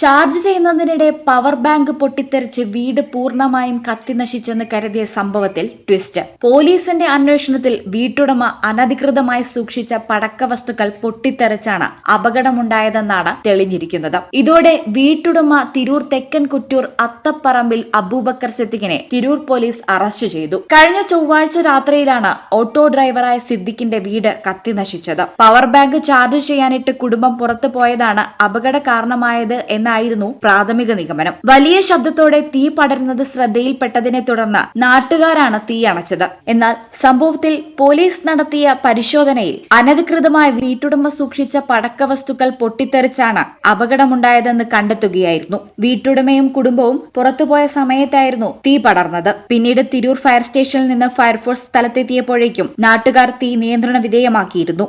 Charge ചെയ്യുന്നതിനിടെ power bank പൊട്ടിത്തെറിച്ച് വീട് പൂർണമായും കത്തിനശിച്ചെന്ന് കരുതിയ സംഭവത്തിൽ ട്വിസ്റ്റ്. പോലീസിന്റെ അന്വേഷണത്തിൽ വീട്ടുടമ അനധികൃതമായി സൂക്ഷിച്ച പടക്ക വസ്തുക്കൾ പൊട്ടിത്തെറിച്ചാണ് അപകടമുണ്ടായതെന്നാണ് തെളിഞ്ഞിരിക്കുന്നത്. ഇതോടെ വീട്ടുടമ തിരൂർ തെക്കൻ കുറ്റൂർ അത്തപ്പറമ്പിൽ അബൂബക്കർ സിദ്ദിഖിനെ തിരൂർ പോലീസ് അറസ്റ്റ് ചെയ്തു. കഴിഞ്ഞ ചൊവ്വാഴ്ച രാത്രിയിലാണ് ഓട്ടോ ഡ്രൈവറായ സിദ്ദിഖിന്റെ വീട് കത്തിനശിച്ചത് പവർ ബാങ്ക് ചാർജ് ചെയ്യാനിട്ട് കുടുംബം പുറത്തു പോയതാണ് അപകട കാരണമായത് എന്നായിരുന്നു പ്രാഥമിക നിഗമനം. വലിയ ശബ്ദത്തോടെ തീ പടരുന്നത് ശ്രദ്ധയിൽപ്പെട്ടതിനെ തുടർന്ന് നാട്ടുകാരാണ് തീ അണച്ചത്. എന്നാൽ സംഭവത്തിൽ പോലീസ് നടത്തിയ പരിശോധനയിൽ അനധികൃതമായി വീട്ടുടമ സൂക്ഷിച്ച പടക്ക വസ്തുക്കൾ പൊട്ടിത്തെറിച്ചാണ് അപകടമുണ്ടായതെന്ന് കണ്ടെത്തുകയായിരുന്നു. വീട്ടുടമയും കുടുംബവും പുറത്തുപോയ സമയത്തായിരുന്നു തീ പടർന്നത്. പിന്നീട് തിരൂർ ഫയർ സ്റ്റേഷനിൽ നിന്ന് ഫയർഫോഴ്സ് സ്ഥലത്തെത്തിയപ്പോഴേക്കും നാട്ടുകാർ തീ നിയന്ത്രണ വിധേയമാക്കിയിരുന്നു.